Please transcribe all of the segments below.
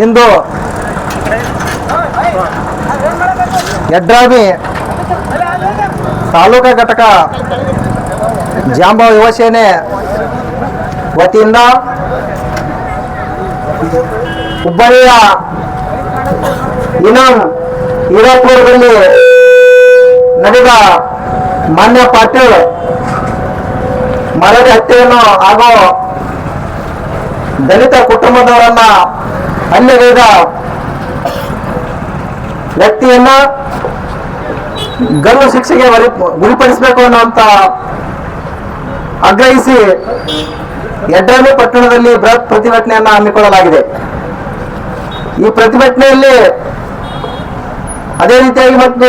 ಇಂದು ಯಡ್ರಾಮಿ ತಾಲೂಕಾ ಘಟಕ ಜಾಂಬ ಯುವಸೇನೆ ವತಿಯಿಂದ ಹುಬ್ಬಳ್ಳಿಯ ಇನಾಮ್ ಹೀರಾಪುರದಲ್ಲಿ ನಡೆದ ಮಾನ್ಯ ಪಾಟೀಲ್ ಮರದ ಹತ್ಯೆಯನ್ನು ಹಾಗೂ ದಲಿತ ಕುಟುಂಬದವರನ್ನ ಹಲ್ಲೆಗೈದ ವ್ಯಕ್ತಿಯನ್ನ ಗಲ್ಲು ಶಿಕ್ಷೆಗೆ ಗುರಿಪಡಿಸಬೇಕು ಅನ್ನುವಂತ ಆಗ್ರಹಿಸಿ ಯಡ್ರಾಮಿ ಪಟ್ಟಣದಲ್ಲಿ ಬೃಹತ್ ಪ್ರತಿಭಟನೆಯನ್ನ ಹಮ್ಮಿಕೊಳ್ಳಲಾಗಿದೆ. ಈ ಪ್ರತಿಭಟನೆಯಲ್ಲಿ ಅದೇ ರೀತಿಯಾಗಿ ಮತ್ತು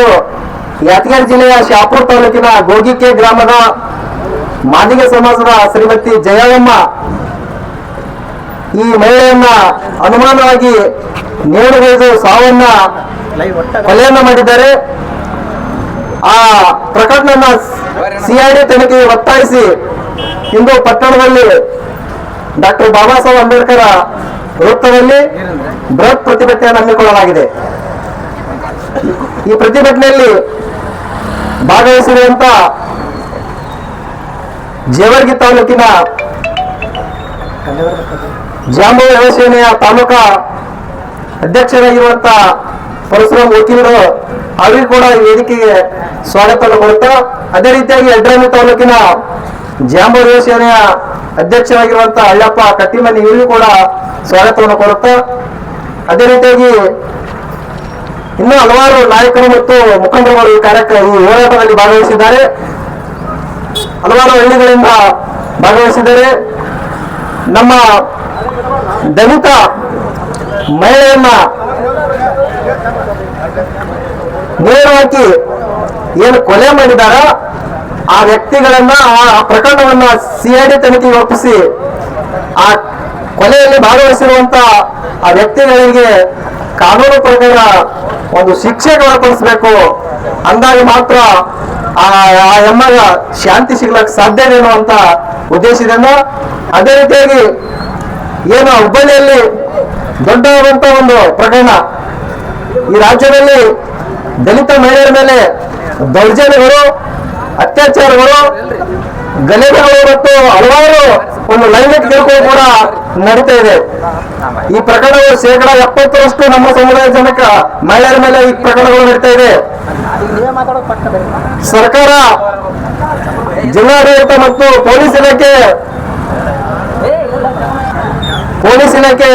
ಯಾದಗಿರಿ ಜಿಲ್ಲೆಯ ಶಾಪುರ್ ತಾಲೂಕಿನ ಗೋಗಿಕೆ ಗ್ರಾಮದ ಮಾದಿಗೆ ಸಮಾಜದ ಶ್ರೀಮತಿ ಜಯಮ್ಮ ಈ ಮಹಿಳೆಯನ್ನ ಅನುಮಾನವಾಗಿ ನೇಣುಗೈದು ಸಾವನ್ನ ಕೊಲೆಯನ್ನ ಮಾಡಿದ್ದಾರೆ. ಆ ಪ್ರಕರಣ ಸಿಐಡಿ ತನಿಖೆಗೆ ಒತ್ತಾಯಿಸಿ ಇಂದು ಪಟ್ಟಣದಲ್ಲಿ ಡಾಕ್ಟರ್ ಬಾಬಾ ಸಾಹೇಬ್ ಅಂಬೇಡ್ಕರ್ ವೃತ್ತದಲ್ಲಿ ಬೃಹತ್ ಪ್ರತಿಭಟನೆಯನ್ನು ಹಮ್ಮಿಕೊಳ್ಳಲಾಗಿದೆ. ಈ ಪ್ರತಿಭಟನೆಯಲ್ಲಿ ಭಾಗವಹಿಸಿರುವಂತ ಜೇವರ್ಗಿ ತಾಲೂಕಿನ ಜಾಂಬವ ಯುವಸೇನೆಯ ತಾಲೂಕಾ ಅಧ್ಯಕ್ಷರಾಗಿರುವಂತ ಪರಶುರಾಮ್ ವಕೀಲರು ಅವರಿಗೂ ಕೂಡ ಈ ವೇದಿಕೆಗೆ ಸ್ವಾಗತವನ್ನು ಕೊಡುತ್ತಾ, ಅದೇ ರೀತಿಯಾಗಿ ಯಡ್ರಾಮಿ ತಾಲೂಕಿನ ಜಾಂಬವ ಯುವಸೇನೆಯ ಅಧ್ಯಕ್ಷರಾಗಿರುವಂತ ಅಳ್ಳಪ್ಪ ಕಟ್ಟಿಮನಿ, ಇವರಿಗೂ ಕೂಡ ಸ್ವಾಗತವನ್ನು ಕೊಡುತ್ತಾ, ಅದೇ ರೀತಿಯಾಗಿ ಇನ್ನೂ ಹಲವಾರು ನಾಯಕರು ಮತ್ತು ಮುಖಂಡರುಗಳು ಈ ಕಾರ್ಯಕ್ರಮ ಈ ಹೋರಾಟದಲ್ಲಿ ಭಾಗವಹಿಸಿದ್ದಾರೆ. ಹಲವಾರು ಹಳ್ಳಿಗಳಿಂದ ಭಾಗವಹಿಸಿದ್ದಾರೆ. ನಮ್ಮ ದಲಿತ ಮಹಿಳೆಯನ್ನ ನೇರವಾಗಿ ಏನು ಕೊಲೆ ಮಾಡಿದಾರ ಆ ವ್ಯಕ್ತಿಗಳನ್ನ, ಆ ಪ್ರಕರಣವನ್ನ ಸಿಐಡಿ ತನಿಖೆಗೆ ಒಪ್ಪಿಸಿ ಆ ಕೊಲೆಯಲ್ಲಿ ಭಾಗವಹಿಸಿರುವಂತ ಆ ವ್ಯಕ್ತಿಗಳಿಗೆ ಕಾನೂನು ಪ್ರಕಾರ ಒಂದು ಶಿಕ್ಷೆ ಒಳಪಡಿಸಬೇಕು ಅಂದಾಗ ಮಾತ್ರ ಆ ಎಮ್ಮಗ ಶಾಂತಿ ಸಿಗ್ಲಕ್ ಸಾಧ್ಯವೇನು ಅಂತ ಉದ್ದೇಶದಿಂದ ಅದೇ ರೀತಿಯಾಗಿ ಏನು ಹುಬ್ಬಳ್ಳಿಯಲ್ಲಿ ದೊಡ್ಡವಾದಂತ ಒಂದು ಪ್ರಕರಣ. ಈ ರಾಜ್ಯದಲ್ಲಿ ದಲಿತ ಮಹಿಳೆಯರ ಮೇಲೆ ದೌರ್ಜನ್ಯಗಳು, ಅತ್ಯಾಚಾರಗಳು ಗಲಭೆಗಳು ಮತ್ತು ಹಲವಾರು ಒಂದು ಲೈಂಗಿಕ ಕಿರುಕುಳ ಕೂಡ ನಡೀತಾ ಇದೆ. ಈ ಪ್ರಕರಣಗಳು ಶೇಕಡ ಎಪ್ಪತ್ತರಷ್ಟು ನಮ್ಮ ಸಮುದಾಯ ಜನಕ ಮಹಿಳೆಯರ ಮೇಲೆ ಈ ಪ್ರಕರಣಗಳು ನಡೀತಾ ಇದೆ. ಸರ್ಕಾರ ಜಿಲ್ಲಾಡಳಿತ ಮತ್ತು ಪೊಲೀಸ್ ಇಲಾಖೆ ಪೊಲೀಸ್ ಇಲಾಖೆ,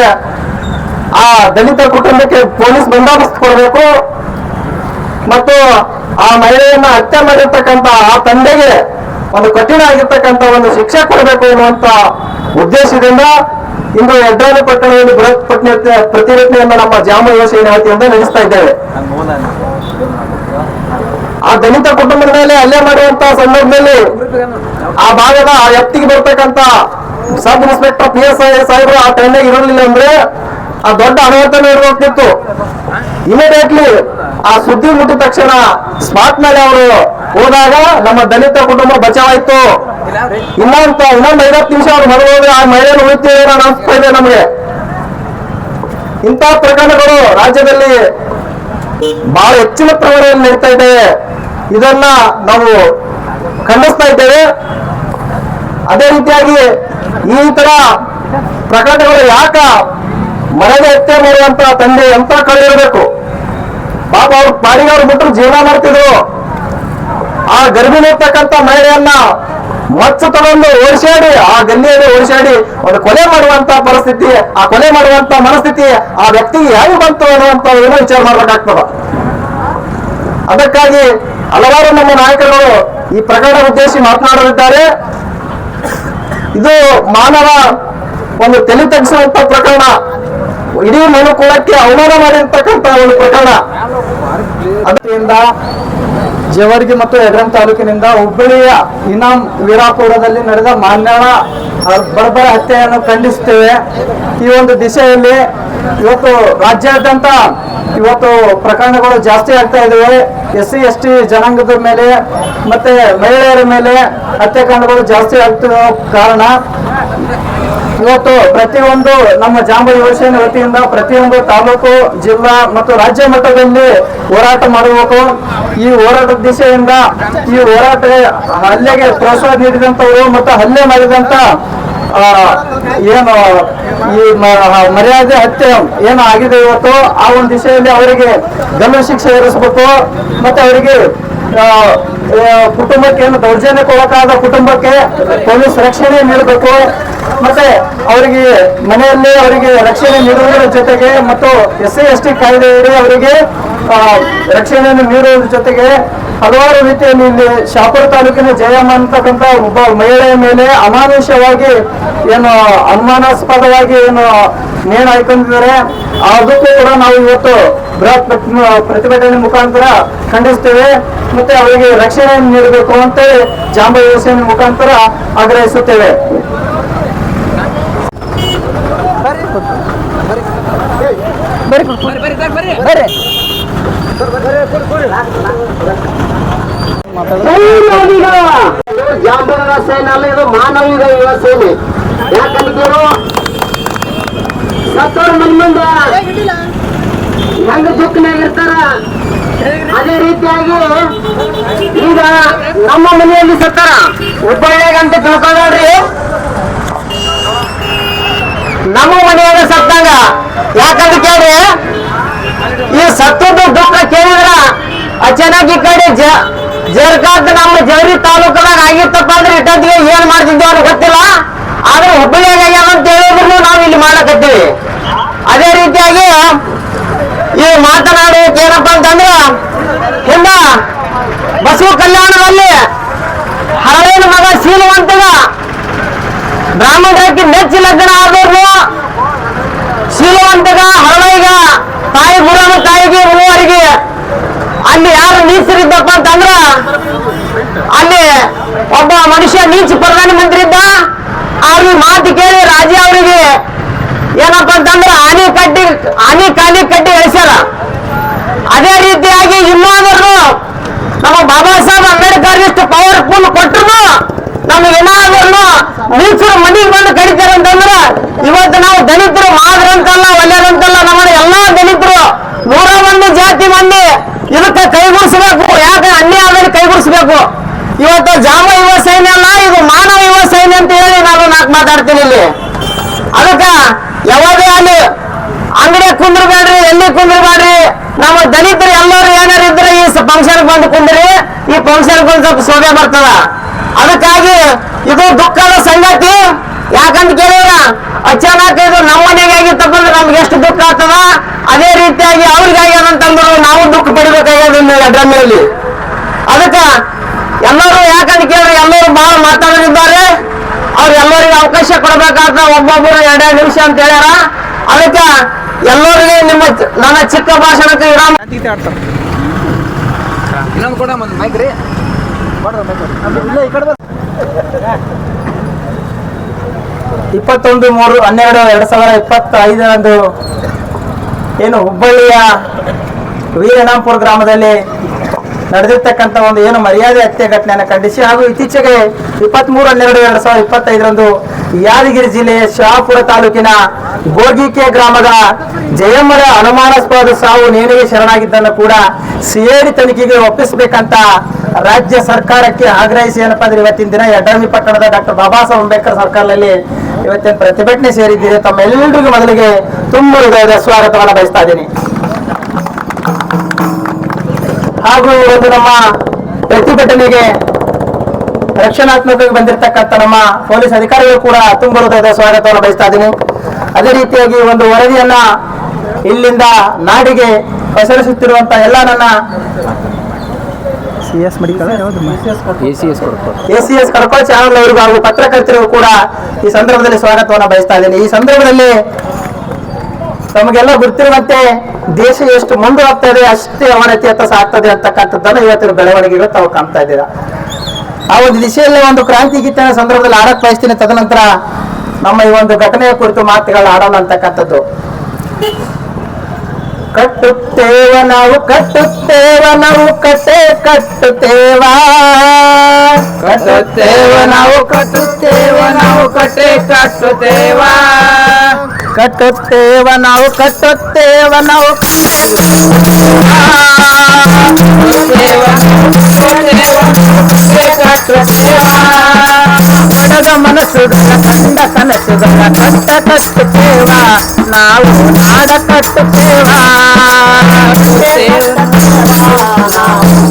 ಆ ದಲಿತ ಕುಟುಂಬಕ್ಕೆ ಪೊಲೀಸ್ ಬಂದೋಬಸ್ತ್ ಕೊಡಬೇಕು. ಮತ್ತು ಆ ಮಹಿಳೆಯನ್ನ ಹತ್ಯೆ ಮಾಡಿರ್ತಕ್ಕಂಥ ಆ ತಂದೆಗೆ ಒಂದು ಕಠಿಣ ಆಗಿರ್ತಕ್ಕಂಥ ಒಂದು ಶಿಕ್ಷೆ ಕೊಡಬೇಕು ಎನ್ನುವಂತ ಉದ್ದೇಶದಿಂದ ಇಂದು ಯಡ್ರಾಮಿ ಪಟ್ಟಣದಲ್ಲಿ ಬೃಹತ್ ಪಟ್ಟಣ ಪ್ರತಿಭಟನೆಯನ್ನು ನಮ್ಮ ಜಾಮ ಯೋಜನೆ ವತಿಯಿಂದ ನಡೆಸ್ತಾ ಇದ್ದೇವೆ. ಆ ದಲಿತ ಕುಟುಂಬದ ಮೇಲೆ ಹಲ್ಲೆ ಮಾಡುವಂತ ಸಂದರ್ಭದಲ್ಲಿ ಆ ಭಾಗದ ಆ ವ್ಯಕ್ತಿಗೆ ಬರ್ತಕ್ಕಂತ sub inspector P S I ಸಾಹೇಬರು ಆ ಟೈಮ್ನಾಗ ಇರಲಿಲ್ಲ ಅಂದ್ರೆ ಆ ದೊಡ್ಡ ಅನಾಹುತನೇ ಇರಬೇಕಿತ್ತು ಇಮಿಡಿಯೇಟ್ಲಿ ಆ ಸುದ್ದಿ ಮುಟ್ಟಿದ ತಕ್ಷಣ ಸ್ಪಾಟ್ ಮೇಲೆ ಅವರು ಹೋದಾಗ ನಮ್ಮ ದಲಿತ ಕುಟುಂಬ ಬಚಾವಾಯ್ತು. ಇನ್ನೊಂದು ಇನ್ನೊಂದು ಐವತ್ತು ನಿಮಿಷ ಅವ್ರು ಮರಳೋದ್ರೆ ಆ ಮಹಿಳೆ ಉಳಿತೀವಿ ಅನ್ನೋ ಅನಿಸ್ತಾ ಇದೆ ನಮಗೆ. ಇಂತಹ ಪ್ರಕರಣಗಳು ರಾಜ್ಯದಲ್ಲಿ ಬಹಳ ಹೆಚ್ಚಿನ ಪ್ರಮಾಣದಲ್ಲಿ ನಡೀತಾ ಇದೆ. ಇದನ್ನ ನಾವು ಖಂಡಿಸ್ತಾ ಇದ್ದೇವೆ. ಅದೇ ರೀತಿಯಾಗಿ ಈ ತರ ಪ್ರಕರಣಗಳು ಯಾಕ ಮನೆಗೆ ಹತ್ಯೆ ಮಾಡುವಂತ ತಂದೆ ಎಂತ ಕಳೆದಿರಬೇಕು ಪಾಪ ಅವ್ರ ಪಾಡಿಗೆ ಅವ್ರು ಬಿಟ್ಟರು ಜೀವನ ಮಾಡ್ತಿದ್ರು. ಆ ಗರ್ಭಿಣಿ ಇರ್ತಕ್ಕಂಥ ಮಹಿಳೆಯನ್ನ ಮಚ್ಚು ತಗೊಂಡು ಓಡಿಸಾಡಿ, ಆ ಗಲ್ಲಿಯಲ್ಲಿ ಓಡಿಸಾಡಿ ಒಂದು ಕೊಲೆ ಮಾಡುವಂತ ಪರಿಸ್ಥಿತಿ, ಆ ಕೊಲೆ ಮಾಡುವಂತ ಮನಸ್ಥಿತಿ ಆ ವ್ಯಕ್ತಿಗೆ ಹೇಗೆ ಬಂತು ಅನ್ನುವಂತ ಏನೋ ವಿಚಾರ ಮಾಡಬೇಕಾಗ್ತದ. ಅದಕ್ಕಾಗಿ ಹಲವಾರು ನಮ್ಮ ನಾಯಕರುಗಳು ಈ ಪ್ರಕರಣ ಉದ್ದೇಶಿ ಮಾತನಾಡಲಿದ್ದಾರೆ. ಇದು ಮಾನವ ಒಂದು ತಲೆ ತಗ್ಸುವಂತ ಪ್ರಕರಣ. ಇಡೀ ಮನುಕುಲಕ್ಕೆ ಅವಮಾನ ಮಾಡಿರ್ತಕ್ಕಂತ ಒಂದು ಪ್ರಕರಣ. ಅದರಿಂದ ಜೇವರ್ಗಿ ಮತ್ತು ಯಡ್ರಂ ತಾಲೂಕಿನಿಂದ ಹುಬ್ಬಳ್ಳಿಯ ಇನಾಮ್ ವೀರಾಪುರದಲ್ಲಿ ನಡೆದ ಮಾನ್ಯಾಳ ಬರ್ಬರ ಹತ್ಯೆಯನ್ನು ಖಂಡಿಸುತ್ತೇವೆ. ಈ ಒಂದು ದಿಸೆಯಲ್ಲಿ ಇವತ್ತು ರಾಜ್ಯಾದ್ಯಂತ ಇವತ್ತು ಪ್ರಕರಣಗಳು ಜಾಸ್ತಿ ಆಗ್ತಾ ಇದಾವೆ. ಎಸ್ ಸಿ ಎಸ್ ಟಿ ಜನಾಂಗದ ಮೇಲೆ ಮತ್ತೆ ಮಹಿಳೆಯರ ಮೇಲೆ ಹತ್ಯಾಕಾಂಡಗಳು ಜಾಸ್ತಿ ಆಗ್ತಿರೋ ಕಾರಣ ಇವತ್ತು ಪ್ರತಿಯೊಂದು ನಮ್ಮ ಜಾಂಬ ಯುವಸೇನೆ ವತಿಯಿಂದ ಪ್ರತಿಯೊಂದು ತಾಲೂಕು, ಜಿಲ್ಲಾ ಮತ್ತು ರಾಜ್ಯ ಮಟ್ಟದಲ್ಲಿ ಹೋರಾಟ ಮಾಡಬೇಕು. ಈ ಹೋರಾಟದ ದಿಸೆಯಿಂದ ಈ ಹೋರಾಟ ಹಲ್ಲೆಗೆ ಪ್ರೋತ್ಸಾಹ ನೀಡಿದಂತವರು ಮತ್ತು ಹಲ್ಲೆ ಮಾಡಿದಂತ ಏನು ಈ ಮರ್ಯಾದೆ ಹತ್ಯೆ ಏನು ಆಗಿದೆ ಇವತ್ತು, ಆ ಒಂದು ದಿಶೆಯಲ್ಲಿ ಅವರಿಗೆ ಗಮನ ಶಿಕ್ಷೆ ಇರಿಸಬೇಕು. ಮತ್ತೆ ಅವರಿಗೆ ಕುಟುಂಬಕ್ಕೆ ಏನು ಕೊಡಕಾದ ಕುಟುಂಬಕ್ಕೆ ಪೊಲೀಸ್ ರಕ್ಷಣೆ ನೀಡಬೇಕು. ಮತ್ತೆ ಅವರಿಗೆ ಮನೆಯಲ್ಲಿ ಅವರಿಗೆ ರಕ್ಷಣೆ ನೀಡುವುದರ ಜೊತೆಗೆ ಮತ್ತು ಎಸ್ ಸಿ ಎಸ್ ಟಿ ಕಾಯ್ದೆಯಡಿ ಅವರಿಗೆ ರಕ್ಷಣೆಯನ್ನು ನೀಡುವುದರ ಜೊತೆಗೆ ಹಲವಾರು ರೀತಿಯಲ್ಲಿ ಇಲ್ಲಿ ಶಾಪುರ ತಾಲೂಕಿನ ಜಯಮ್ಮ ಅಂತಕ್ಕಂಥ ಒಬ್ಬ ಮಹಿಳೆಯ ಮೇಲೆ ಅಮಾನುಷ್ಯವಾಗಿ ಏನು ಅನುಮಾನಾಸ್ಪದವಾಗಿ ಏನು ನೇಣು ಹಾಕೊಂಡಿದ್ದಾರೆ ಅದಕ್ಕೂ ಕೂಡ ನಾವು ಇವತ್ತು ಬೃಹತ್ ಪ್ರತಿ- ಪ್ರತಿಭಟನೆ ಮುಖಾಂತರ ಖಂಡಿಸ್ತೇವೆ. ಮತ್ತೆ ಅವರಿಗೆ ರಕ್ಷಣೆಯನ್ನು ನೀಡಬೇಕು ಅಂತೇಳಿ ಜಾಂಬ ಯೋಜನೆ ಮುಖಾಂತರ ಆಗ್ರಹಿಸುತ್ತೇವೆ. ಜಾಂಬೂರಿನ ಸೇನೆ ಅಲ್ಲ ಇದು ಮಾನವೀಯ ಯುವ ಸೇನೆ ಯಾಕಂದ್ರು ಸತ್ತೋರ್ ಮನ್ ಮುಂದೆ ಹೆಂಗ ದುಃಖನಾಗಿರ್ತಾರ ಅದೇ ರೀತಿಯಾಗಿ ಈಗ ನಮ್ಮ ಮನೆಯಲ್ಲಿ ಸತ್ತಾರ ಹುಬ್ಬಳ್ಳಿಯಾಗ ಅಂತ ತಿಳ್ಕೊಂಡ್ರಿ ನಮ್ಮ ಮನೆಯಾಗ ಸತ್ತಾಗ. ಯಾಕಂತ ಕೇಳಿ ಈ ಸತ್ತದ್ದು ದುಃಖ ಕೇಳಿದ್ರ ಅಚಾನಕ್ ಈ ಕಡೆ ಜ ನಮ್ಮ ಜವರಿ ತಾಲೂಕದಾಗ ಆಗಿತ್ತಪ್ಪ ಅಂದ್ರೆ ಇಟ್ಟಿಗೆ ಏನ್ ಮಾಡ್ತಿದ್ವಿ ಅವ್ರಿಗೆ ಗೊತ್ತಿಲ್ಲ. ಆದ್ರೆ ಹುಬ್ಬಳ್ಳಿಯಾಗ ಅಂತ ಹೇಳಿದ್ರು ನಾವು ಇಲ್ಲಿ ಮಾಡಕತ್ತೀವಿ. ಅದೇ ರೀತಿಯಾಗಿ ಈ ಮಾತನಾಡೋಕೆ ಏನಪ್ಪಾ ಅಂತಂದ್ರ, ಹಿಂದ ಬಸವ ಕಲ್ಯಾಣದಲ್ಲಿ ಹರಳಿನ ಮಗ ಶೀಲವಂತಗ ಬ್ರಾಹ್ಮಣರಕ್ಕೆ ಮೆಚ್ಚಿ ಲಗ್ನ ಆದವ್ರು ಶೀಲವಂತಗ ಹರಳೈಗ ತಾಯಿ ಗುರಮ ತಾಯಿಗೆ ಮೂವರಿಗೆ ಅಲ್ಲಿ ಯಾರು ನೀಚರಿದ್ದಪ್ಪ ಅಂತಂದ್ರ, ಅಲ್ಲಿ ಒಬ್ಬ ಮನುಷ್ಯ ನೀಚ ಪ್ರಧಾನ ಮಂತ್ರಿ ಇದ್ದ, ಅವ್ರಿಗೆ ಮಾತು ಕೇಳಿ ರಾಜಿ ಅವರಿಗೆ ಏನಪ್ಪ ಅಂತಂದ್ರ ಆನೆ ಕಟ್ಟಿ, ಆನೆ ಕಾಲಿ ಕಟ್ಟಿ ಇಳಿಸ್ಯಾರ ಅದೇ ರೀತಿಯಾಗಿ ಇನ್ನಾದ್ರು ನಮ್ಮ ಬಾಬಾ ಸಾಹೇಬ್ ಅಂಬೇಡ್ಕರ್ ಇಷ್ಟು ಪವರ್ಫುಲ್ ಕೊಟ್ಟರು ನಮ್ಗೆ ಏನಾದ್ರು ನೀಚರು ಮನೆಗೆ ಬಂದು ಕಡಿತಾರೆ ಅಂತಂದ್ರ ಇವತ್ತು ನಾವು ದಲಿತರು ಮಾದ್ರಂತಲ್ಲ ಒಳ್ಳೆಯದಂತಲ್ಲ ನಮ್ಮ ಎಲ್ಲಾ ದಲಿತರು ನೂರ ಒಂದು ಜಾತಿ ಮಂದಿ ಇದಕ್ಕೆ ಕೈಗೂಡಿಸಬೇಕು. ಯಾಕೆ ಅನ್ಯಾಯ ಆದ್ರೆ ಕೈಗೂಡಿಸ್ಬೇಕು? ಇವತ್ತು ಜಾಮ ಯುವ ಸೈನ್ಯ ಅಲ್ಲ, ಇದು ಮಾನವ ಯುವ ಸೈನ್ಯ ಅಂತ ಹೇಳಿ ನಾನು ನಾಲ್ಕು ಮಾತಾಡ್ತೀನಿ ಇಲ್ಲಿ. ಅದಕ್ಕ ಯಾವಾಗೇ ಅಲ್ಲಿ ಅಂಗಡಿ ಕುಂದ್ರಬೇಡ್ರಿ, ಎಲ್ಲಿ ಕುಂದ್ರಬೇಡ್ರಿ, ನಮ್ಮ ದಲಿತರು ಎಲ್ಲರೂ ಏನಾರು ಇದ್ರೆ ಈ ಫಂಕ್ಷನ್ ಬಂದು ಕುಂದ್ರಿ, ಈ ಫಂಕ್ಷನ್ ಬಂದು ಸ್ವಲ್ಪ ಸೋಬೆ ಬರ್ತದ. ಅದಕ್ಕಾಗಿ ಇದು ದುಃಖದ ಸಂಗತಿ. ಯಾಕಂತ ಕೇಳಿದ್ರ? ಅಚಾನಕ್ ಇದು ನಮ್ಮ ಮನೆಗೆ ಆಗಿತ್ತಪ್ಪ ನಮ್ಗೆ ಎಷ್ಟು ದುಃಖ ಆಗ್ತದ? ಅದೇ ರೀತಿಯಾಗಿ ಅವ್ರಿಗೆ ಆಗ್ಯದಂತಂದ್ರು ನಾವು ದುಃಖ ಪಡಿಬೇಕಾಗ್ಯದ ಅದಕ್ಕ ಎಲ್ಲರೂ ಯಾಕಂತ ಕೇಳಿದ್ರೆ ಎಲ್ಲರೂ ಬಹಳ ಮಾತಾಡಲಿದ್ದಾರೆ ಅವ್ರು ಎಲ್ಲರಿಗೆ ಅವಕಾಶ ಕೊಡಬೇಕಾದ ಒಬ್ಬೊಬ್ಬರು ಎರಡೇ ನಿಮಿಷ ಅಂತ ಹೇಳ್ಯಾರ. ಅದಕ್ಕೆ ಎಲ್ಲರಿಗೆ ನಿಮ್ಮ ನನ್ನ ಚಿಕ್ಕ ಭಾಷಣಕ್ಕೆ ವಿರಾಮ. ಇನ್ನೊಂದು ಕೂಡ ಮೈಕ್ ರೀ. ಇಪ್ಪತ್ತೊಂದು ಮೂರು ಹನ್ನೆರಡು ಎರಡು ಸಾವಿರ ಇಪ್ಪತ್ತೈದರಂದು ಏನು ಹುಬ್ಬಳ್ಳಿಯ ವೀರನಾಂಪುರ ಗ್ರಾಮದಲ್ಲಿ ನಡೆದಿರ್ತಕ್ಕಂಥ ಒಂದು ಏನು ಮರ್ಯಾದೆ ಹತ್ಯೆ ಘಟನೆಯನ್ನು ಖಂಡಿಸಿ ಹಾಗೂ ಇತ್ತೀಚೆಗೆ ಇಪ್ಪತ್ಮೂರು ಹನ್ನೆರಡು ಎರಡು ಸಾವಿರದ ಇಪ್ಪತ್ತೈದರಂದು ಯಾದಗಿರಿ ಜಿಲ್ಲೆಯ ಶಹಾಪುರ ತಾಲೂಕಿನ ಗೋಗಿಕೆ ಗ್ರಾಮದ ಜಯಮ್ಮರ ಅನುಮಾನಾಸ್ಪದ ಸಾವು ನೇಣಿಗೆ ಶರಣಾಗಿದ್ದನ್ನು ಕೂಡ ಸಿಐಡಿ ತನಿಖೆಗೆ ಒಪ್ಪಿಸಬೇಕಂತ ರಾಜ್ಯ ಸರ್ಕಾರಕ್ಕೆ ಆಗ್ರಹಿಸಿ ಏನಪ್ಪಾ ಅಂದ್ರೆ ಇವತ್ತಿನ ದಿನ ಯಡ್ರಾಮಿ ಪಟ್ಟಣದ ಡಾಕ್ಟರ್ ಬಾಬಾ ಸಾಹೇಬ್ ಅಂಬೇಡ್ಕರ್ ಸರ್ಕಲ್ನಲ್ಲಿ ಇವತ್ತಿನ ಪ್ರತಿಭಟನೆ ಸೇರಿದ್ದೀರಿ. ತಮ್ಮೆಲ್ಲರಿಗೂ ಮೊದಲಿಗೆ ತುಂಬ ಹೃದಯದ ಸ್ವಾಗತವನ್ನು ಬಯಸ್ತಾ ಇದ್ದೀನಿ. ಹಾಗೂ ಇವತ್ತು ನಮ್ಮ ಪ್ರತಿಭಟನೆಗೆ ರಕ್ಷಣಾತ್ಮಕವಾಗಿ ಬಂದಿರತಕ್ಕಂಥ ನಮ್ಮ ಪೊಲೀಸ್ ಅಧಿಕಾರಿಗಳು ಕೂಡ ತುಂಬ ಹೃದಯದ ಸ್ವಾಗತವನ್ನು ಬಯಸ್ತಾ ಇದ್ದೀನಿ. ಅದೇ ರೀತಿಯಾಗಿ ಒಂದು ವರದಿಯನ್ನ ಇಲ್ಲಿಂದ ನಾಡಿಗೆ ಪಸರಿಸುತ್ತಿರುವಂತ ಎಲ್ಲ ನನ್ನ C S medical A C S ಕೊಡ್ತಾರೆ. A C S Kadkol channel ಅವರಿಗೂ ಹಾಗೂ ಪತ್ರಕರ್ತರಿಗೂ ಕೂಡ ಈ ಸಂದರ್ಭದಲ್ಲಿ ಸ್ವಾಗತವನ್ನು ಬಯಸ್ತಾ ಇದ್ದೇನೆ. ಈ ಸಂದರ್ಭದಲ್ಲಿ ತಮಗೆಲ್ಲ ಗೊತ್ತಿರುವಂತೆ ದೇಶ ಎಷ್ಟು ಮುಂದೆ ಹೋಗ್ತಾ ಇದೆ ಅಷ್ಟೇ ಅವನತಿಯತ್ತ ಸಾಗ್ತದೆ ಅಂತಕ್ಕಂಥದ್ದನ್ನು ಇವತ್ತಿನ ಬೆಳವಣಿಗೆಗಳು ತಾವು ಕಾಣ್ತಾ ಇದ್ದೀರಾ. ಆ ಒಂದು ದಿಶೆಯಲ್ಲಿ ಒಂದು ಕ್ರಾಂತಿ ಗೀತನ ಸಂದರ್ಭದಲ್ಲಿ ಆಡಕ್ ಬಯಸ್ತೀನಿ. ತದನಂತರ ನಮ್ಮ ಈ ಒಂದು ಘಟನೆಯ ಕುರಿತು ಮಾತುಗಳು ಆಡೋಣ ಅಂತಕ್ಕಂಥದ್ದು. ಕಟ್ಟುತ್ತೇವ ನಾವು ಕಟ್ಟುತ್ತೇವ ನಾವು ಕಟ್ಟೆ ಕಟ್ಟುತ್ತೇವ ಕಟ್ಟುತ್ತೇವ ನಾವು ಕಟ್ಟುತ್ತೇವ ನಾವು ಕಟ್ಟೆ ಕಟ್ಟುತ್ತೇವ ಕಟ್ಟುತ್ತೇವ ನಾವು ಕಟ್ಟುತ್ತೇವ ನಾವು ಕಡದ ಮನಸ್ಸುಗಳ ಕಂಡ ಕನಸುಗಳ ಕಟ್ಟ ಕಟ್ಟುತ್ತೇವ ನಾವು ನಾಡ ಕಟ್ಟುತ್ತೇವ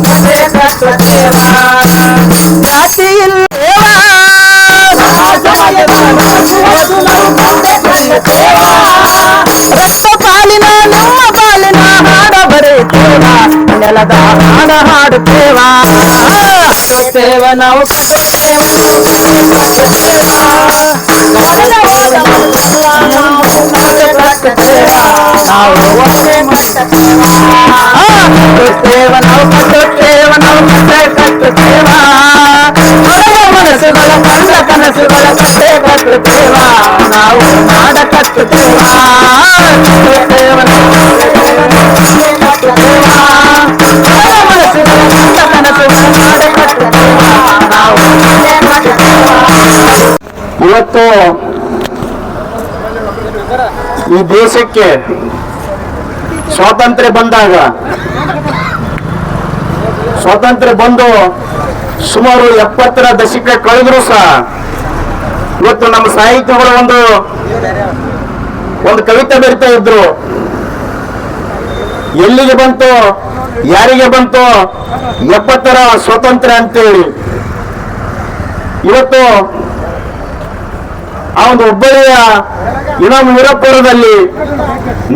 ಜಾತಿ ಕಟ್ಟುತ್ತೇವ ಹೊರಗ ಮನಸ್ಸುಗಳ ಕಂಡ ಕನಸುಗಳ ಕಟ್ಟೆ ಕಟ್ಟುತ್ತೇವ ನಾವು ನಾಡ ಕಟ್ಟುತ್ತೇವ ಕಟ್ಟುತ್ತೇವ ಇವತ್ತು ಈ ದೇಶಕ್ಕೆ ಸ್ವಾತಂತ್ರ್ಯ ಬಂದಾಗ, ಸ್ವಾತಂತ್ರ್ಯ ಬಂದು ಸುಮಾರು ಎಪ್ಪತ್ತರ ದಶಕ ಕಳೆದ್ರು ಸಹ ಇವತ್ತು ನಮ್ಮ ಸಾಹಿತ್ಯಗಳು ಒಂದು ಒಂದು ಕವಿತೆ ಬರಿತಾ ಇದ್ರು. ಎಲ್ಲಿಗೆ ಬಂತು, ಯಾರಿಗೆ ಬಂತು, ಎಪ್ಪತ್ತರ ಸ್ವಾತಂತ್ರ್ಯ ಅಂತೇಳಿ. ಇವತ್ತು ಆ ಒಂದು ಹುಬ್ಬಳ್ಳಿಯ ಇನ್ನೊಂದು ವೀರಪುರದಲ್ಲಿ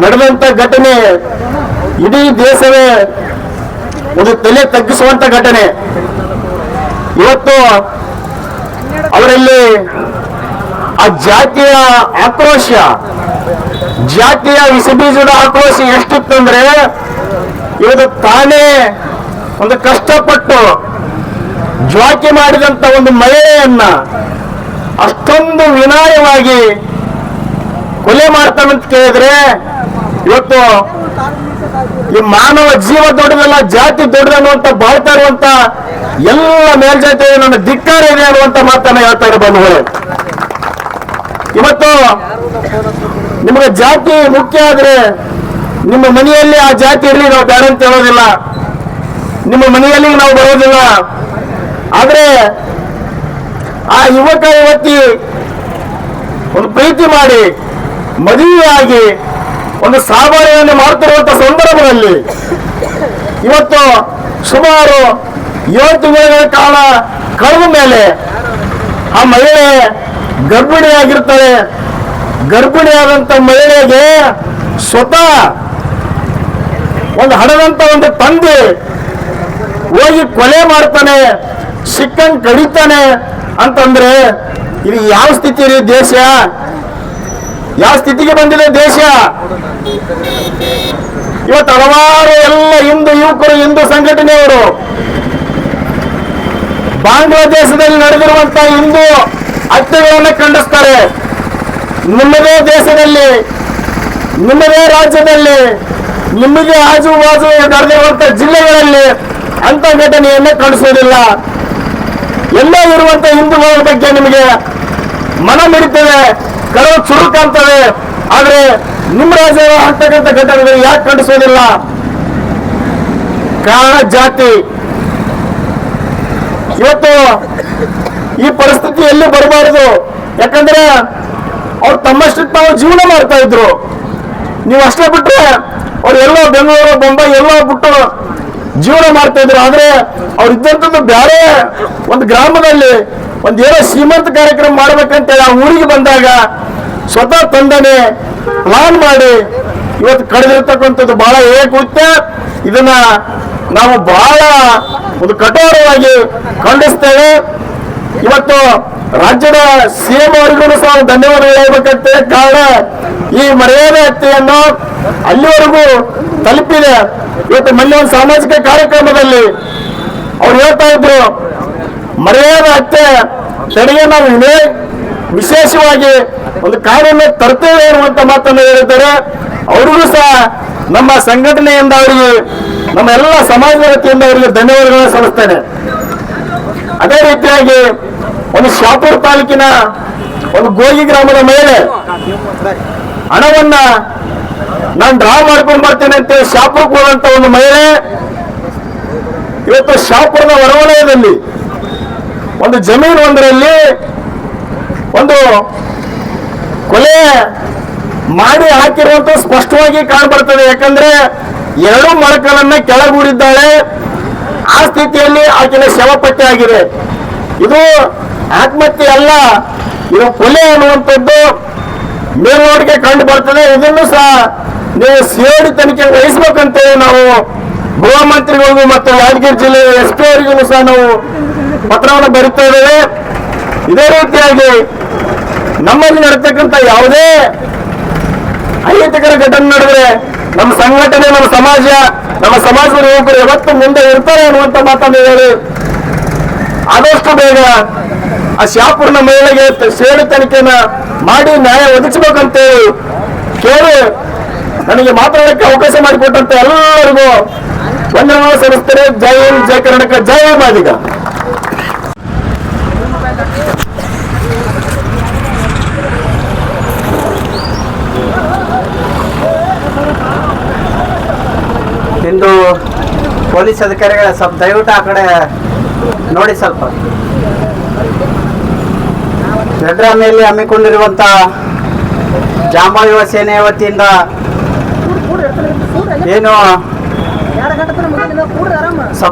ನಡೆದಂತ ಘಟನೆ ಇಡೀ ದೇಶವೇ ಒಂದು ತಲೆ ತಗ್ಗಿಸುವಂತ ಘಟನೆ. ಇವತ್ತು ಅವರಲ್ಲಿ ಆ ಜಾತಿಯ ಆಕ್ರೋಶ, ಜಾತಿಯ ವಿಷಬೀಜದ ಆಕ್ರೋಶ ಎಷ್ಟಿತ್ತಂದ್ರೆ ಇವತ್ತು ತಾನೇ ಒಂದು ಕಷ್ಟಪಟ್ಟು ಜ್ವಾಕಿ ಮಾಡಿದಂತ ಒಂದು ಮಹಿಳೆಯನ್ನ ಅಷ್ಟೊಂದು ವಿನಾಯವಾಗಿ ಕೊಲೆ ಮಾಡ್ತಾನಂತ ಕೇಳಿದ್ರೆ, ಇವತ್ತು ಈ ಮಾನವ ಜೀವ ದೊಡ್ಡದಲ್ಲ, ಜಾತಿ ದೊಡ್ಡದನ್ನುವಂತ ಬಾಳ್ತಾ ಇರುವಂತ ಎಲ್ಲ ಮೇಲ್ಜಾತಿ ನನ್ನ ಧಿಕ್ಕಾರ ಇದೆ ಅನ್ನುವಂತ ಮಾತನ್ನ ಹೇಳ್ತಾ ಇರೋ ಬಂಧುಗಳೇ. ಇವತ್ತು ನಿಮಗೆ ಜಾತಿ ಮುಖ್ಯ ಆದ್ರೆ ನಿಮ್ಮ ಮನೆಯಲ್ಲಿ ಆ ಜಾತಿ ಇರಲಿ, ನಾವು ಬೇಡ ಅಂತ ಹೇಳೋದಿಲ್ಲ. ನಿಮ್ಮ ಮನೆಯಲ್ಲಿ ನಾವು ಬರೋದಿಲ್ಲ. ಆದ್ರೆ ಆ ಯುವಕ ಯುವತಿ ಒಂದು ಪ್ರೀತಿ ಮಾಡಿ ಮದುವೆಯಾಗಿ ಒಂದು ಸಾವಯವನ್ನು ಮಾಡುತ್ತಿರುವಂತಹ ಸಂದರ್ಭದಲ್ಲಿ ಇವತ್ತು ಸುಮಾರು ಏಳು ತಿಂಗಳ ಕಾಲ ಕಳೆದ ಮೇಲೆ ಆ ಮಹಿಳೆ ಗರ್ಭಿಣಿಯಾಗಿರ್ತಾಳೆ ಗರ್ಭಿಣಿಯಾದಂತ ಮಹಿಳೆಗೆ ಸ್ವತಃ ಒಂದು ಹಡದಂತ ಒಂದು ತಂದೆ ಹೋಗಿ ಕೊಲೆ ಮಾಡ್ತಾನೆ, ಸಿಕ್ಕಂಗೆ ಕಡಿತಾನೆ ಅಂತಂದ್ರೆ ಇದು ಯಾವ ಸ್ಥಿತಿ ರೀ ದೇಶ? ಯಾವ ಸ್ಥಿತಿಗೆ ಬಂದಿದೆ ದೇಶ? ಇವತ್ತು ಹಲವಾರು ಎಲ್ಲ ಹಿಂದೂ ಯುವಕರು, ಹಿಂದೂ ಸಂಘಟನೆಯವರು ಬಾಂಗ್ಲಾದೇಶದಲ್ಲಿ ನಡೆದಿರುವಂತಹ ಹಿಂದೂ ಹತ್ಯೆಗಳನ್ನು ಖಂಡಿಸ್ತಾರೆ. ನಿಮ್ಮದೇ ದೇಶದಲ್ಲಿ, ನಿಮ್ಮದೇ ರಾಜ್ಯದಲ್ಲಿ, ನಿಮಗೆ ಆಜು ಬಾಜು ನಡೆದಿರುವಂತಹ ಜಿಲ್ಲೆಗಳಲ್ಲಿ ಅಂತ ಘಟನೆಯನ್ನೇ ಖಂಡಿಸುವುದಿಲ್ಲ. ಎಲ್ಲೇ ಇರುವಂತಹ ಹಿಂದೂಗಳ ಬಗ್ಗೆ ನಿಮಗೆ ಮನ ಮಿಡಿತೇವೆ ಕೆಲವು ಚುರುಕಂತವೆ ಆದ್ರೆ ನಿಮ್ಮ ರಾಜ್ಯ ಆಗ್ತಕ್ಕಂಥ ಘಟನೆಗಳು ಯಾಕೆ ಖಂಡಿಸೋದಿಲ್ಲ ಕಾರಣ ಜಾತಿ. ಇವತ್ತು ಈ ಪರಿಸ್ಥಿತಿ ಎಲ್ಲಿ ಬರಬಾರದು? ಯಾಕಂದ್ರೆ ಅವ್ರು ತಮ್ಮಷ್ಟಕ್ಕೆ ತಾವು ಜೀವನ ಮಾಡ್ತಾ ಇದ್ರು. ನೀವು ಅಷ್ಟೇ ಬಿಟ್ರೆ ಅವ್ರು ಎಲ್ಲೋ ಬೆಂಗಳೂರು ಬೊಂಬೈ ಎಲ್ಲೋ ಬಿಟ್ಟು ಜೀವನ ಮಾಡ್ತಾ ಇದ್ರು. ಆದ್ರೆ ಅವ್ರು ಇದ್ದಂಥದ್ದು ಬೇರೆ ಒಂದು ಗ್ರಾಮದಲ್ಲಿ ಒಂದು ಏನೋ ಶ್ರೀಮಂತ ಕಾರ್ಯಕ್ರಮ ಮಾಡ್ಬೇಕಂತೇಳಿ ಆ ಊರಿಗೆ ಬಂದಾಗ ಸ್ವತಃ ತಂದನೆ ಪ್ಲಾನ್ ಮಾಡಿ ಇವತ್ತು ಕಳೆದಿರ್ತಕ್ಕಂಥದ್ದು ಬಹಳ ಏಕೃತ್ಯ. ಇದನ್ನ ನಾವು ಬಹಳ ಒಂದು ಕಠೋರವಾಗಿ ಖಂಡಿಸ್ತೇವೆ. ಇವತ್ತು ರಾಜ್ಯದ ಸಿಎಂ ಅವರಿಗೂ ಸಹ ಧನ್ಯವಾದ ಹೇಳ್ಬೇಕಂತ ಕಾರಣ ಈ ಮರ್ಯಾದೆ ಹತ್ಯೆಯನ್ನು ಅಲ್ಲಿವರೆಗೂ ತಲುಪಿದೆ. ಇವತ್ತು ಮೊನ್ನೆ ಒಂದು ಸಾಮಾಜಿಕ ಕಾರ್ಯಕ್ರಮದಲ್ಲಿ ಅವ್ರು ಹೇಳ್ತಾ ಇದ್ರು, ಮರ್ಯಾದೆ ಹತ್ಯೆ ತಡೆಗೆ ನಾವು ಇದೇ ವಿಶೇಷವಾಗಿ ಒಂದು ಕಾನೂನು ತರ್ತೇವೆ ಅನ್ನುವಂತ ಮಾತನ್ನು ಹೇಳಿದ್ದಾರೆ. ಅವ್ರಿಗೂ ಸಹ ನಮ್ಮ ಸಂಘಟನೆಯಿಂದ ಅವರಿಗೆ, ನಮ್ಮ ಎಲ್ಲ ಸಮಾಜದ ವತಿಯಿಂದ ಅವರಿಗೆ ಧನ್ಯವಾದಗಳನ್ನು ಸಲ್ಲಿಸ್ತೇನೆ. ಅದೇ ರೀತಿಯಾಗಿ ಒಂದು ಶಾಪುರ್ ತಾಲೂಕಿನ ಒಂದು ಗೋಗಿ ಗ್ರಾಮದ ಮೇಲೆ ಹಣವನ್ನ ನಾನು ಡ್ರಾ ಮಾಡ್ಕೊಂಡು ಬರ್ತೇನೆ ಅಂತ ಶಾಪುರಕ್ಕೆ ಹೋದಂತ ಒಂದು ಮಹಿಳೆ ಇವತ್ತು ಶಾಪುರದ ಹೊರವಲಯದಲ್ಲಿ ಒಂದು ಜಮೀನು ಒಂದರಲ್ಲಿ ಒಂದು ಕೊಲೆ ಮಾಡಿ ಹಾಕಿರುವಂತ ಸ್ಪಷ್ಟವಾಗಿ ಕಾಣ್ಬರ್ತದೆ. ಯಾಕಂದ್ರೆ ಎರಡು ಮರಕಲನ್ನ ಕೆಳಗೂಡಿದ್ದಾಳೆ. ಆ ಸ್ಥಿತಿಯಲ್ಲಿ ಆಕೆಯ ಶವ ಪತ್ತೆ ಆಗಿದೆ. ಇದು ಆತ್ಮಹತ್ಯೆ ಅಲ್ಲ, ಇದು ಕೊಲೆ ಅನ್ನುವಂಥದ್ದು ಮೇಲ್ನೋಟಿಗೆ ಕಂಡು ಬರ್ತದೆ. ಇದನ್ನು ಸಹ ನೀವು ಸಿಐಡಿ ತನಿಖೆ ವಹಿಸ್ಬೇಕಂತೇಳಿ ನಾವು ಗೃಹ ಮಂತ್ರಿಗಳಿಗೂ ಮತ್ತು ಯಾದಗಿರಿ ಜಿಲ್ಲೆ ಎಸ್ ಪಿ ಅವರಿಗೂ ಸಹ ನಾವು ಪತ್ರವನ್ನು ಬರೀತಾ ಇದೇ ರೀತಿಯಾಗಿ ನಮ್ಮಲ್ಲಿ ನಡೀತಕ್ಕಂಥ ಯಾವುದೇ ಅಹಿತಕರ ಘಟನೆ ನಡೆದ್ರೆ ನಮ್ಮ ಸಂಘಟನೆ ನಮ್ಮ ಸಮಾಜ ನಮ್ಮ ಸಮಾಜದ ಯುವಕರು ಯಾವತ್ತು ಮುಂದೆ ಇರ್ತಾರೆ ಅನ್ನುವಂತ ಮಾತನ್ನು ಹೇಳಿ ಆದಷ್ಟು ಬೇಗ ಆ ಶಾಪುರ್ನ ಮಹಿಳೆಗೆ ಸೇಡು ತನಿಖೆನ ಮಾಡಿ ನ್ಯಾಯ ಒದಗಿಸ್ಬೇಕಂತೇಳಿ ಕೇಳಿ ನನಗೆ ಮಾತಾಡಕ್ಕೆ ಅವಕಾಶ ಮಾಡಿಕೊಟ್ಟಂತ ಎಲ್ಲರಿಗೂ. ವಂದನಾ ಸಲ್ಲಿಸ್ತಾರೆ ಜೈ ಹಿಂದ್, ಜೈ ಕರ್ನಾಟಕ, ಜೈ ಮಾದಿಗ. ಇಂದು ಪೊಲೀಸ್ ಅಧಿಕಾರಿಗಳ ಸ್ವಲ್ಪ ದಯವಿಟ್ಟು ಆ ಕಡೆ ನೋಡಿ ಸ್ವಲ್ಪ. ಬೆಡ್ರಾಮಿಯಲ್ಲಿ ಹಮ್ಮಿಕೊಂಡಿರುವಂಥ ಜಾಂಬಾ ಯುವ ಸೇನೆಯ ವತಿಯಿಂದ ಏನು?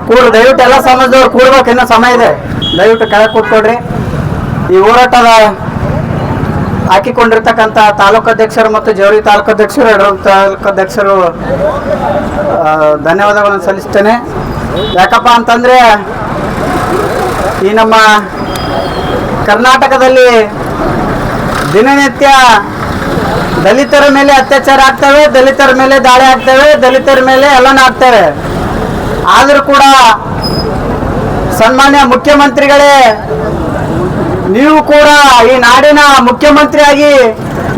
ಕೂಡ ದಯವಿಟ್ಟು ಎಲ್ಲ ಸಮಾಜದವ್ರು ಕೂಡ್ಬೇಕು ಇನ್ನೂ ಸಮಯ ಇದೆ. ದಯವಿಟ್ಟು ಕೆಳಗೆ ಕೂತ್ಕೊಡ್ರಿ ಈ ಹೋರಾಟದ ಹಾಕಿಕೊಂಡಿರ್ತಕ್ಕಂಥ ತಾಲೂಕು ಅಧ್ಯಕ್ಷರು ಮತ್ತು ಜವಳಿ ತಾಲೂಕು ಅಧ್ಯಕ್ಷರು ಎರಡು ತಾಲೂಕು ಅಧ್ಯಕ್ಷರು ಧನ್ಯವಾದಗಳನ್ನು ಸಲ್ಲಿಸ್ತೇನೆ. ಯಾಕಪ್ಪ ಅಂತಂದ್ರೆ ಈ ನಮ್ಮ ಕರ್ನಾಟಕದಲ್ಲಿ ದಿನನಿತ್ಯ ದಲಿತರ ಮೇಲೆ ಅತ್ಯಾಚಾರ ಆಗ್ತವೆ, ದಲಿತರ ಮೇಲೆ ದಾಳಿ ಆಗ್ತವೆ, ದಲಿತರ ಮೇಲೆ ಎಲ್ಲನೂ ಆಗ್ತವೆ. ಆದರೂ ಕೂಡ ಸನ್ಮಾನ್ಯ ಮುಖ್ಯಮಂತ್ರಿಗಳೇ, ನೀವು ಕೂಡ ಈ ನಾಡಿನ ಮುಖ್ಯಮಂತ್ರಿಯಾಗಿ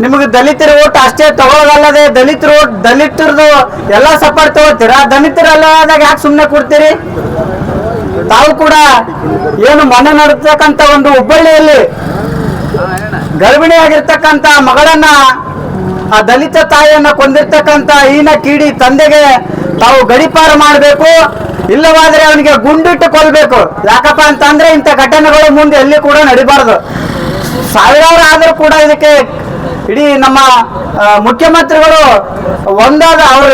ನಿಮಗೆ ದಲಿತರ ಓಟ್ ಅಷ್ಟೇ ತಗೊಳ್ಳೋದಲ್ಲದೆ ದಲಿತರ ಓಟ್ ದಲಿತರದು ಎಲ್ಲ ಸಪೋರ್ಟ್ ತಗೋತೀರಾ ದಲಿತರಲ್ಲದಾಗ ಯಾಕೆ ಸುಮ್ಮನೆ ಕೊಡ್ತೀರಿ ತಾವು ಕೂಡ ಏನು ಮನೆ ನಡೆತಕ್ಕಂಥ ಒಂದು ಹುಬ್ಬಳ್ಳಿಯಲ್ಲಿ ಗರ್ಭಿಣಿಯಾಗಿರ್ತಕ್ಕಂಥ ಮಗಳನ್ನ ಆ ದಲಿತ ತಾಯಿಯನ್ನ ಕೊಂದಿರ್ತಕ್ಕಂತ ಈನ ಕೀಡಿ ತಂದೆಗೆ ತಾವು ಗಡಿಪಾರು ಮಾಡಬೇಕು. ಇಲ್ಲವಾದ್ರೆ ಅವನಿಗೆ ಗುಂಡಿಟ್ಟು ಕೊಲ್ಬೇಕು. ಯಾಕಪ್ಪ ಅಂತಂದ್ರೆ ಇಂಥ ಘಟನೆಗಳು ಮುಂದೆ ಎಲ್ಲಿ ಕೂಡ ನಡಿಬಾರ್ದು. ಸಾವಿರಾರು ಆದರೂ ಕೂಡ ಇದಕ್ಕೆ ಇಡೀ ನಮ್ಮ ಮುಖ್ಯಮಂತ್ರಿಗಳು ಒಂದಾದ ಅವ್ರ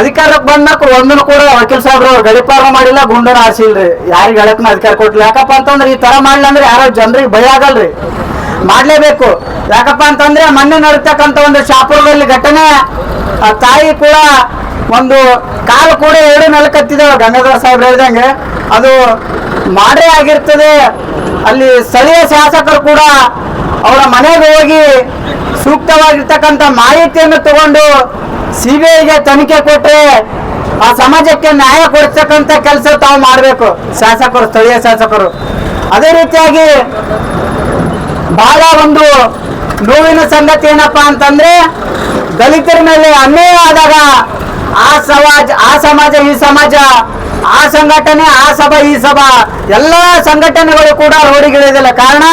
ಅಧಿಕಾರಕ್ಕೆ ಬಂದಕ್ಕೂ ಒಂದನ್ನು ಕೂಡ ವಕೀಲ್ ಸಾಹೇಬ್ರು ಗಡಿಪಾರ ಮಾಡಿಲ್ಲ ಗುಂಡನ ಆರಿಸಿಲ್ರಿ ಯಾರಿಗೆ ಹೇಳಕ್ನ ಅಧಿಕಾರ ಕೊಟ್ಟಿಲ್ಲ. ಯಾಕಪ್ಪ ಅಂತಂದ್ರೆ ಈ ತರ ಮಾಡಿಲ್ಲ ಅಂದ್ರೆ ಯಾರೋ ಜನರಿಗೆ ಭಯ ಆಗಲ್ರಿ. ಮಾಡ್ಲೇಬೇಕು. ಯಾಕಪ್ಪ ಅಂತಂದ್ರೆ ಮೊನ್ನೆ ನಡೀತಕ್ಕಂಥ ಒಂದು ಶಾಪುರದಲ್ಲಿ ಘಟನೆ ತಾಯಿ ಕೂಡ ಒಂದು ಕಾಲು ಕೂಡ ಎರಡು ನೆಲಕತ್ತಿದ್ದಾವೆ ಗಂಗಾಧರ ಸಾಹೇಬ್ರು ಹೇಳ್ದಂಗೆ. ಅದು ಮಾಡೇ ಆಗಿರ್ತದೆ. ಅಲ್ಲಿ ಸ್ಥಳೀಯ ಶಾಸಕರು ಕೂಡ ಅವರ ಮನೆಗೆ ಹೋಗಿ ಸೂಕ್ತವಾಗಿರ್ತಕ್ಕಂಥ ಮಾಹಿತಿಯನ್ನು ತಗೊಂಡು ಸಿ ಬಿ ಐಗೆ ತನಿಖೆ ಕೊಟ್ಟರೆ ಆ ಸಮಾಜಕ್ಕೆ ನ್ಯಾಯ ಕೊಡ್ತಕ್ಕಂಥ ಕೆಲಸ ತಾವು ಮಾಡಬೇಕು, ಶಾಸಕರು, ಸ್ಥಳೀಯ ಶಾಸಕರು. ಅದೇ ರೀತಿಯಾಗಿ ಬಹಳ ಒಂದು ನೋವಿನ ಸಂಗತಿ ಏನಪ್ಪಾ ಅಂತಂದ್ರೆ ದಲಿತರ ಮೇಲೆ ಅನ್ಯಾಯ ಆದಾಗ ಆ ಸಮಾಜ ಆ ಸಮಾಜ, ಈ ಸಮಾಜ, ಆ ಸಂಘಟನೆ, ಆ ಸಭಾ, ಈ ಸಭಾ, ಎಲ್ಲ ಸಂಘಟನೆಗಳು ಕೂಡ ರೋಡಿಗಿಳಿದಿಲ್ಲ ಕಾರಣ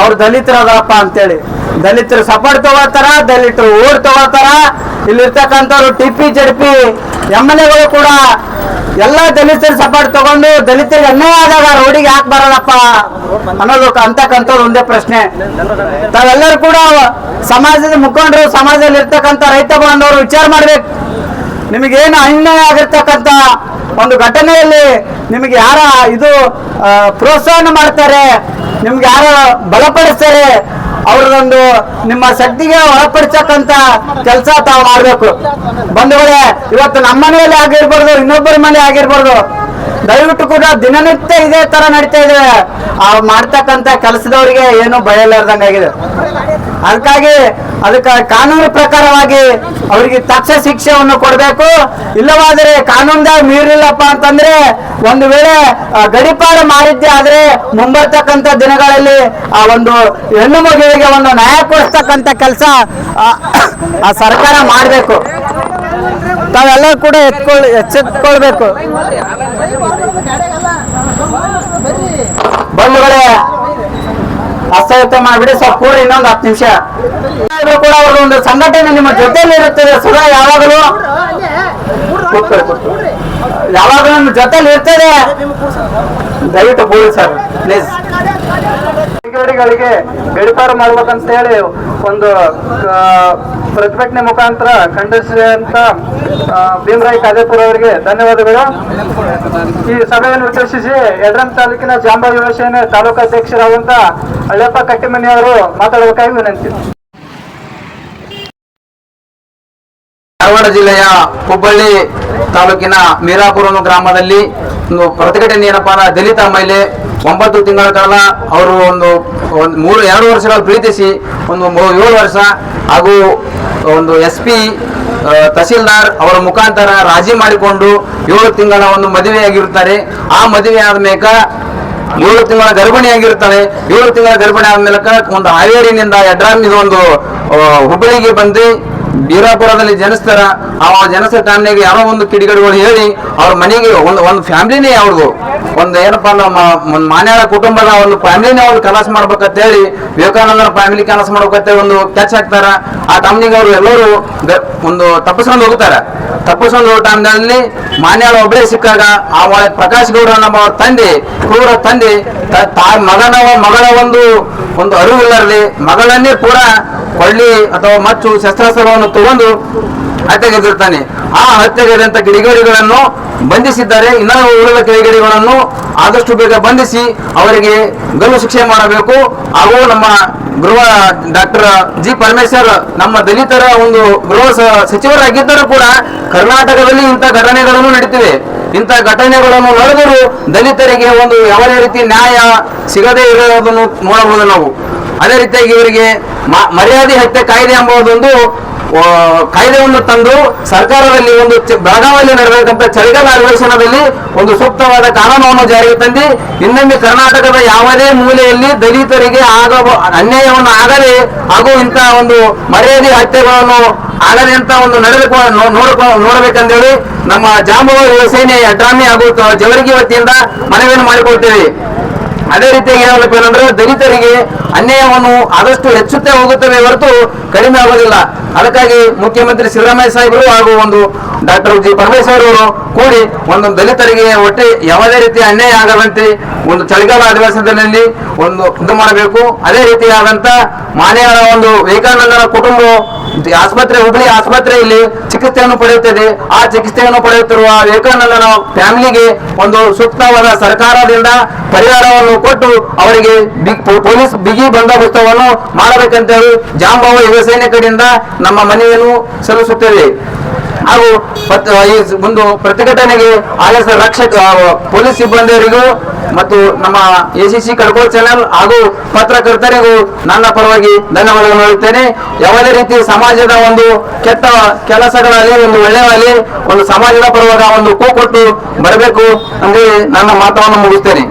ಅವ್ರು ದಲಿತರದಪ್ಪ ಅಂತೇಳಿ. ದಲಿತರು ಸಪೋರ್ಟ್ ತಗೋತಾರ ದಲಿತರು ಓಡ್ ತಗೋತಾರ ಇಲ್ಲಿರ್ತಕ್ಕಂಥವ್ರು ಟಿಪಿ, ಜಡ್ಪಿ, ಎಂ ಎಲ್ ಎಗಳು ಕೂಡ ಎಲ್ಲ ದಲಿತರ ಸಪೋರ್ಟ್ ತಗೊಂಡು ದಲಿತರಿಗೆ ಅನ್ಯಾಯ ಆದಾಗ ರೋಡಿಗೆ ಯಾಕೆ ಬರಲ್ಲಪ್ಪ ಅನ್ನೋದು ಅಂತಕ್ಕಂಥದ್ದು ಒಂದೇ ಪ್ರಶ್ನೆ. ತಾವೆಲ್ಲರೂ ಕೂಡ ಸಮಾಜದ ಮುಖಂಡರು, ಸಮಾಜದಲ್ಲಿ ಇರ್ತಕ್ಕಂಥ ರೈತ ಬಾಂಧವರು ವಿಚಾರ ಮಾಡ್ಬೇಕು. ನಿಮಗೇನು ಅನ್ಯಾಯ ಆಗಿರ್ತಕ್ಕಂಥ ಒಂದು ಘಟನೆಯಲ್ಲಿ ನಿಮಗೆ ಯಾರ ಇದು ಪ್ರೋತ್ಸಾಹ ಪ್ರೋತ್ಸಾಹನ ಮಾಡ್ತಾರೆ, ನಿಮ್ಗೆ ಯಾರು ಬಲಪಡಿಸ್ತಾರೆ ಅವ್ರದೊಂದು ನಿಮ್ಮ ಶಕ್ತಿಗೆ ಒಳಪಡಿಸಕ್ಕಂತ ಕೆಲಸ ತಾವು ಮಾಡಬೇಕು. ಬಂಧುಗಳೇ, ಇವತ್ತು ನಮ್ಮ ಮನೆಯಲ್ಲಿ ಆಗಿರ್ಬಾರ್ದು, ಇನ್ನೊಬ್ಬರ ಮನೆ ಆಗಿರ್ಬಾರ್ದು. ದಯವಿಟ್ಟು ಕೂಡ ದಿನನಿತ್ಯ ಇದೇ ತರ ನಡೀತಾ ಇದೆ. ಆ ಮಾಡ್ತಕ್ಕಂತ ಕೆಲಸದವರಿಗೆ ಏನು ಬಯಲಾರ್ದಂಗಾಗಿದೆ ಅದಕ್ಕಾಗಿ ಅದಕ್ಕೆ ಕಾನೂನು ಪ್ರಕಾರವಾಗಿ ಅವರಿಗೆ ತಕ್ಷ ಶಿಕ್ಷೆಯನ್ನು ಕೊಡಬೇಕು. ಇಲ್ಲವಾದರೆ ಕಾನೂನ್ದಾಗ ಮೀರಿಲ್ಲಪ್ಪ ಅಂತಂದ್ರೆ ಒಂದು ವೇಳೆ ಗಡಿಪಾರ ಮಾಡಿದ್ದೆ ಆದ್ರೆ ಮುಂಬರ್ತಕ್ಕಂಥ ದಿನಗಳಲ್ಲಿ ಆ ಒಂದು ಹೆಣ್ಣು ಮಗುವಿಗೆ ಒಂದು ನ್ಯಾಯ ಕೊಡಿಸ್ತಕ್ಕಂಥ ಕೆಲಸ ಆ ಸರ್ಕಾರ ಮಾಡಬೇಕು. ತಾವೆಲ್ಲ ಕೂಡ ಎತ್ಕೊಳ್, ಎಚ್ಚೆತ್ಕೊಳ್ಬೇಕು. ಬಂಧುಗಳೇ ಅಸಹ್ಯತೆ ಮಾಡಿಬಿಡಿ, ಸ್ವಲ್ಪ ಕೂಡಿ ಇನ್ನೊಂದು ಹತ್ತು ನಿಮಿಷ. ಕೂಡ ಅವ್ರ ಒಂದು ಸಂಘಟನೆ ನಿಮ್ಮ ಜೊತೆಯಲ್ಲಿ ಇರುತ್ತದೆ. ಸದಾ ಯಾವಾಗಲೂ. ಯಾವಾಗಲೂ ನಿಮ್ಮ ಜೊತೆಲಿ ಇರ್ತದೆ ದಯವಿಟ್ಟು ಕೂಡಿ ಸರ್, ಪ್ಲೀಸ್. ಗಡಿಪಾರ ಮಾಡ್ಬೇಕಂತ ಹೇಳಿ ಒಂದು ಪ್ರತಿಭಟನೆ ಮುಖಾಂತರ ಖಂಡಿಸಿದಂತ ಭೀಮರಾಯ್ ಕಾದೇಪುರ ಅವರಿಗೆ ಧನ್ಯವಾದಗಳು. ಈ ಸಭೆಯನ್ನು ಉದ್ದೇಶಿಸಿ ಯಡ್ರಂ ತಾಲೂಕಿನ ಜಾಂಬಾ ಯುವ ಸೇನೆ ತಾಲೂಕು ಅಧ್ಯಕ್ಷರಾದಂತ ಹಳ್ಳೆಪ್ಪ ಕಟ್ಟಿಮನಿ ಅವರು ಮಾತಾಡಬೇಕಾಗಿ ವಿನಂತಿ ಧಾರವಾಡ ಜಿಲ್ಲೆಯ ಹುಬ್ಬಳ್ಳಿ ತಾಲೂಕಿನ ಮೀರಾಪುರ ಗ್ರಾಮದಲ್ಲಿ ಒಂದು ಪ್ರತಿಭಟನೆ ಏನಪ್ಪಾ ದಲಿತ ಮಹಿಳೆ ಒಂಬತ್ತು ತಿಂಗಳ ಕಾಲ ಅವರು ಒಂದು ಒಂದು ಮೂರು, ಎರಡು ವರ್ಷಗಳ ಪ್ರೀತಿಸಿ ಒಂದು ಏಳು ವರ್ಷ ಹಾಗೂ ಒಂದು ಎಸ್ ಪಿ ತಹಸೀಲ್ದಾರ್ ಅವರ ಮುಖಾಂತರ ರಾಜಿ ಮಾಡಿಕೊಂಡು ಏಳು ತಿಂಗಳ ಒಂದು ಮದುವೆಯಾಗಿರುತ್ತಾರೆ. ಆ ಮದುವೆ ಆದ ಮೇಕ ಏಳು ತಿಂಗಳ ಗರ್ಭಿಣಿಯಾಗಿರ್ತಾಳೆ ಏಳು ತಿಂಗಳ ಗರ್ಭಿಣಿ ಆದ ಮೂಲಕ ಒಂದು ಹಾವೇರಿನಿಂದ ಎಡ್ರಾಮ್ ಒಂದು ಹುಬ್ಬಳ್ಳಿಗೆ ಬಂದು ಬೀರಾಪುರದಲ್ಲಿ ಜನಿಸ್ತಾರ. ಆ ಜನಸ ಟೈಮ್ನಾಗ ಯಾರೋ ಒಂದು ಕಿಡಿಗಡೆಗಳು ಹೇಳಿ ಅವ್ರ ಮನೆಗೆ ಒಂದು ಒಂದು ಫ್ಯಾಮಿಲಿನೇ ಅವ್ರದ್ದು ಒಂದು ಏನಪ್ಪಾ ನಮ್ಮ ಒಂದು ಮಾನ್ಯಾಳ ಕುಟುಂಬದ ಒಂದು ಫ್ಯಾಮಿಲಿನೇ ಅವ್ರು ಕಲಾಸ ಮಾಡ್ಬೇಕಂತ ಹೇಳಿ ವಿವೇಕಾನಂದರ ಫ್ಯಾಮಿಲಿ ಕಲಾಸ ಮಾಡ್ಬೇಕಂತ ಹೇಳಿ ಒಂದು ಕ್ಯಾಚ್ ಹಾಕ್ತಾರ. ಆ ಟೈಮ್ನಿಗೆ ಅವರು ಎಲ್ಲರೂ ಒಂದು ತಪ್ಪಿಸ್ಕೊಂಡು ಹೋಗ್ತಾರ. ತಪ್ಪಿಸ್ಕೊಂಡು ಹೋಗೋ ಟೈಮ್ನಲ್ಲಿ ಮಾನ್ಯಾಳ ಒಬ್ಬರೇ ಸಿಕ್ಕಾಗ ಆ ಪ್ರಕಾಶ್ ಗೌಡ ನಮ್ಮ ತಂದೆ, ಕ್ರೂರ ತಂದೆ, ತ- ಮಗನ ಮಗಳ ಒಂದು ಒಂದು ಅರಿವಿಲ್ಲರಲಿ ಮಗಳನ್ನೇ ಕೂಡ ಕೊಳ್ಳಿ ಅಥವಾ ಮಚ್ಚು ಶಸ್ತ್ರಾಸ್ತ್ರಗಳನ್ನು ತಗೊಂಡು ಹತ್ಯೆಗೆದಿರ್ತಾನೆ ಆ ಹತ್ಯೆಗೆದಂತ ಕಿಡಿಗೇಡಿಗಳನ್ನು ಬಂಧಿಸಿದ್ದಾರೆ. ಇನ್ನೂ ಉಳಿದ ಕೈಗಡಿಗಳನ್ನು ಆದಷ್ಟು ಬೇಗ ಬಂಧಿಸಿ ಅವರಿಗೆ ಗಲ್ಲು ಶಿಕ್ಷೆ ಮಾಡಬೇಕು. ಹಾಗೂ ನಮ್ಮ ಗೃಹ ಡಾಕ್ಟರ್ ಜಿ ಪರಮೇಶ್ವರ್ ನಮ್ಮ ದಲಿತರ ಒಂದು ಗೃಹ ಸಚಿವರಾಗಿದ್ದರೂ ಕೂಡ ಕರ್ನಾಟಕದಲ್ಲಿ ಇಂಥ ಘಟನೆಗಳನ್ನು ನಡೀತಿವೆ. ಇಂಥ ಘಟನೆಗಳನ್ನು ನಡೆದರೂ ದಲಿತರಿಗೆ ಒಂದು ಯಾವುದೇ ರೀತಿ ನ್ಯಾಯ ಸಿಗದೇ ಇರೋದನ್ನು ನೋಡಬಹುದು ನಾವು. ಅದೇ ರೀತಿಯಾಗಿ ಇವರಿಗೆ ಮರ್ಯಾದೆ ಹತ್ಯೆ ಕಾಯ್ದೆ ಎಂಬುದೊಂದು ಕಾಯ್ದೆಯನ್ನು ತಂದು ಸರ್ಕಾರದಲ್ಲಿ ಒಂದು ಬೆಳಗಾವಿಯಲ್ಲಿ ನಡೆದಂತ ಚಳಿಗಾಲ ಅಧಿವೇಶನದಲ್ಲಿ ಒಂದು ಸೂಕ್ತವಾದ ಕಾನೂನನ್ನು ಜಾರಿಗೆ ತಂದು, ಇನ್ನೊಮ್ಮೆ ಕರ್ನಾಟಕದ ಯಾವುದೇ ಮೂಲೆಯಲ್ಲಿ ದಲಿತರಿಗೆ ಆಗ ಅನ್ಯಾಯವನ್ನು ಆಗದೆ ಹಾಗೂ ಇಂತಹ ಒಂದು ಮರ್ಯಾದೆ ಹತ್ಯೆಗಳನ್ನು ಆಗದೆ ಅಂತ ಒಂದು ನಡೆದುಕೊ ನೋಡ್ಕೊ ನೋಡಬೇಕಂತೇಳಿ ನಮ್ಮ ಜಾಂಬವ ಸೇನೆ ಅಡ್ರಾಮಿ ಹಾಗೂ ಜವರಿಗೆ ವತಿಯಿಂದ ಮನವಿಯನ್ನು ಮಾಡಿಕೊಳ್ತೇವೆ. ಅದೇ ರೀತಿಯಾಗಿ ಹೇಳಬೇಕು ಏನಂದ್ರೆ ದಲಿತರಿಗೆ ಅನ್ಯಾಯವನ್ನು ಆದಷ್ಟು ಹೆಚ್ಚುತ್ತೆ ಹೋಗುತ್ತವೆ ಹೊರತು ಕಡಿಮೆ ಆಗೋದಿಲ್ಲ. ಅದಕ್ಕಾಗಿ ಮುಖ್ಯಮಂತ್ರಿ ಸಿದ್ದರಾಮಯ್ಯ ಸಾಹೇಬರು ಹಾಗೂ ಒಂದು ಡಾಕ್ಟರ್ ಜಿ ಪರಮೇಶ್ವರ್ ಅವರು ಕೂಡಿ ಒಂದು ದಲಿತರಿಗೆ ಒಟ್ಟೆ ಯಾವುದೇ ರೀತಿಯ ಅನ್ಯಾಯ ಆಗದಂತೆ ಒಂದು ಚಳಿಗಾಲ ಅಧಿವೇಶನದಲ್ಲಿ ಒಂದು ಇದು ಮಾಡಬೇಕು. ಅದೇ ರೀತಿಯಾದಂತ ಮಾನ್ಯರ ಒಂದು ವಿವೇಕಾನಂದರ ಕುಟುಂಬ ಆಸ್ಪತ್ರೆ ಹುಬ್ಬಳ್ಳಿ ಆಸ್ಪತ್ರೆಯಲ್ಲಿ ಚಿಕಿತ್ಸೆಯನ್ನು ಪಡೆಯುತ್ತದೆ. ಆ ಚಿಕಿತ್ಸೆಯನ್ನು ಪಡೆಯುತ್ತಿರುವ ವಿವೇಕಾನಂದನ ಫ್ಯಾಮಿಲಿಗೆ ಒಂದು ಸೂಕ್ತವಾದ ಸರ್ಕಾರದಿಂದ ಪರಿಹಾರವನ್ನು ಕೊಟ್ಟು ಅವರಿಗೆ ಪೊಲೀಸ್ ಬಿಗಿ ಬಂದೋಬಸ್ತವನ್ನು ಮಾಡಬೇಕಂತ ಹೇಳಿ ಜಾಂಬಾವ ಯುವ ಸೈನಿಕರಿಂದ ನಮ್ಮ ಮನೆಯನ್ನು ಸಲ್ಲಿಸುತ್ತೇವೆ ಹಾಗೂ ಈ ಒಂದು ಪ್ರತಿಭಟನೆಗೆ ಆಯಸ ರಕ್ಷಕ ಪೊಲೀಸ್ ಸಿಬ್ಬಂದಿಯರಿಗೂ ಮತ್ತು ನಮ್ಮ A C C Kadkol channel ಹಾಗೂ ಪತ್ರಕರ್ತರಿಗೂ ನನ್ನ ಪರವಾಗಿ ಧನ್ಯವಾದಗಳನ್ನು ಹೇಳುತ್ತೇನೆ. ಯಾವುದೇ ರೀತಿ ಸಮಾಜದ ಒಂದು ಕೆಟ್ಟ ಕೆಲಸಗಳಲ್ಲಿ, ಒಂದು ಒಳ್ಳೆಯಲ್ಲಿ ಒಂದು ಸಮಾಜದ ಪರವಾಗಿ ಒಂದು ಕೂಕೊಟ್ಟು ಬರಬೇಕು. ಅಂದ್ರೆ ನನ್ನ ಮಾತವನ್ನು ಮುಗಿಸ್ತೇನೆ.